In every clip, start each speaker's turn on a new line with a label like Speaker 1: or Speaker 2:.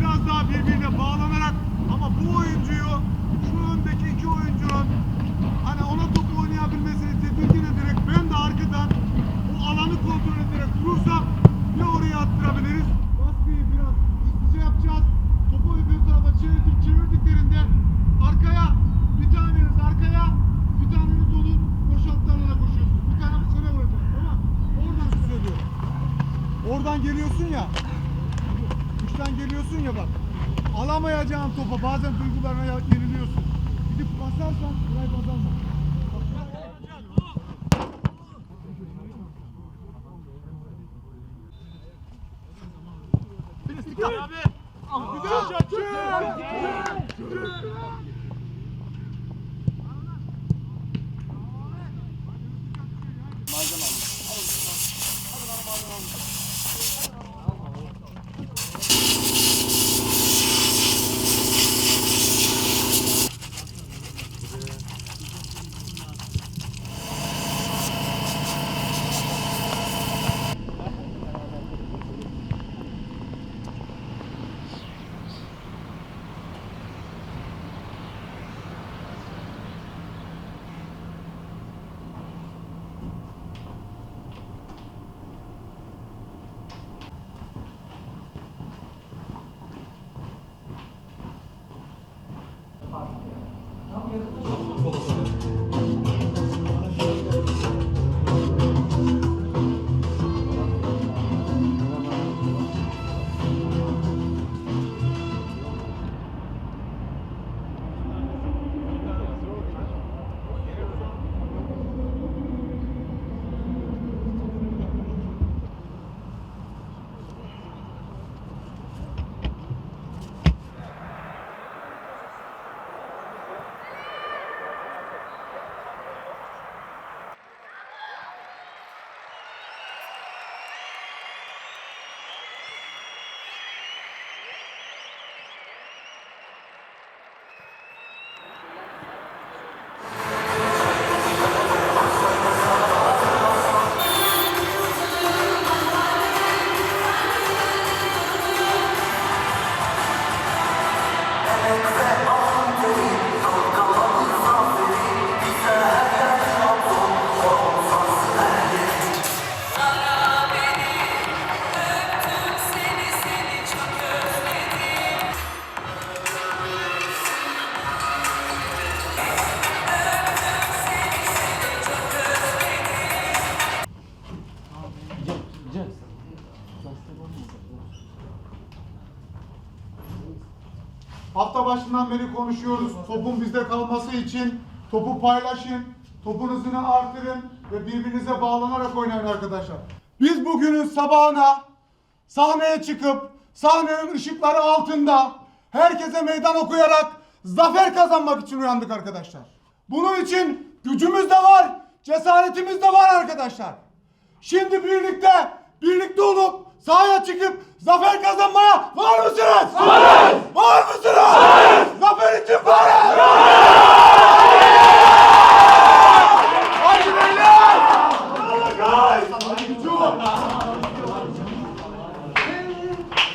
Speaker 1: Biraz daha birbirine bağlanarak ama bu oyuncuyu Oradan geliyorsun ya. Üçten geliyorsun ya bak. Alamayacağın topa bazen duygularına yeniliyorsun. Gidip basarsan burayı basarma. Hafta başından beri konuşuyoruz. Topun bizde kalması için topu paylaşın, topun hızını artırın ve birbirinize bağlanarak oynayın arkadaşlar. Biz bugünün sabahına sahneye çıkıp sahnenin ışıkları altında herkese meydan okuyarak zafer kazanmak için uyandık arkadaşlar. Bunun için gücümüz de var, cesaretimiz de var arkadaşlar. Şimdi birlikte, birlikte olup sahaya çıkıp zafer kazanmaya var mısınız? Varız! Var mısınız? Varız! Zafer için varız! Hadi beyler!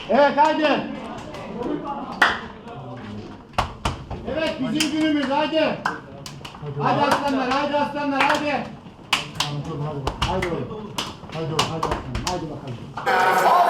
Speaker 1: Evet hadi. Evet bizim günümüz hadi. Hadi aslanlar hadi aslanlar hadi. Hadi oğlum. Hadi oğlum hadi. Hadi bakalım.
Speaker 2: Faruk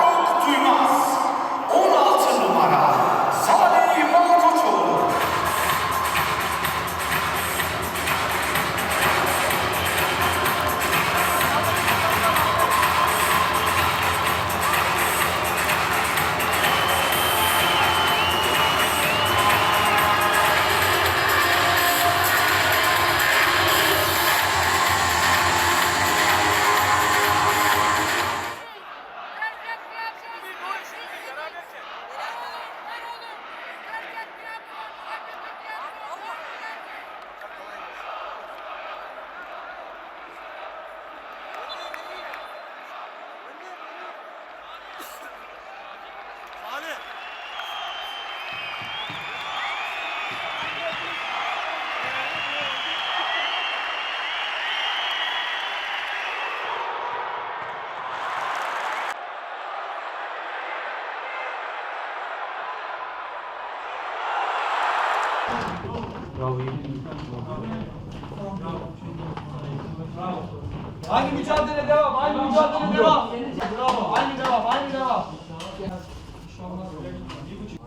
Speaker 3: Aynı mücadele devam, aynı mücadele devam. Bravo, aynı devam, aynı devam.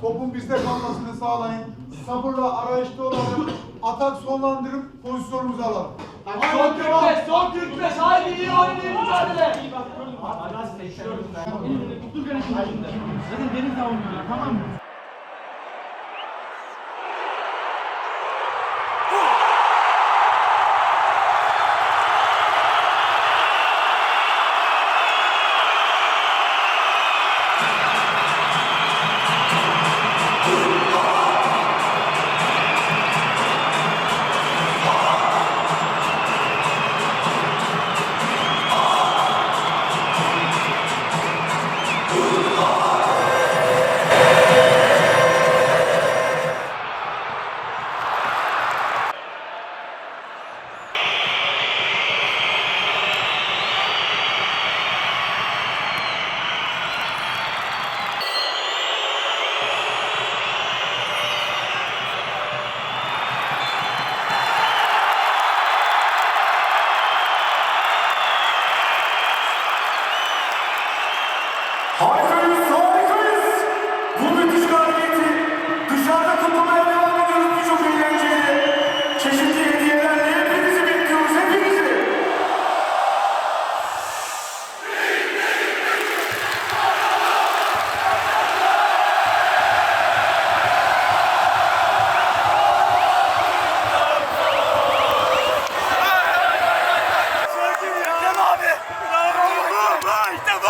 Speaker 1: Topun bizde kalmasını sağlayın. Sabırla arayışta olalım. Atak sonlandırıp pozisyonumuzu alalım.
Speaker 3: Son 45, son 45, haydi iyi oynayın mücadele.
Speaker 2: Harikayız,
Speaker 1: No.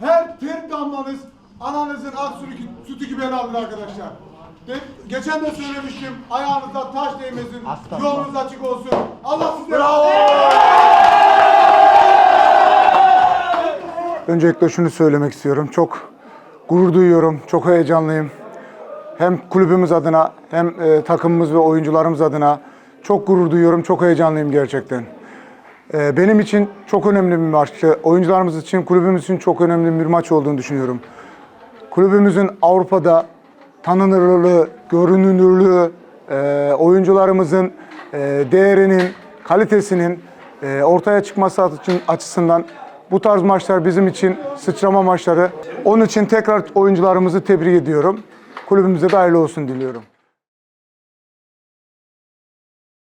Speaker 1: Her ter damlanız ananızın ak sütü, sütü gibi helaldir arkadaşlar. De, geçen de söylemiştim, ayağınıza taş değmesin, yolunuz açık olsun. Allah sizlere...
Speaker 4: Öncelikle şunu söylemek istiyorum. Çok gurur duyuyorum, çok heyecanlıyım. Hem kulübümüz adına hem e, takımımız ve oyuncularımız adına çok gurur duyuyorum, çok heyecanlıyım gerçekten. E, benim için çok önemli bir maçtı. Oyuncularımız için, kulübümüz için çok önemli bir maç olduğunu düşünüyorum. Kulübümüzün Avrupa'da tanınırlığı, görünürlüğü, e, oyuncularımızın e, değerinin, kalitesinin e, ortaya çıkması açısından bu tarz maçlar bizim için sıçrama maçları. Onun için tekrar oyuncularımızı tebrik ediyorum. Kulübümüze hayırlı olsun diliyorum.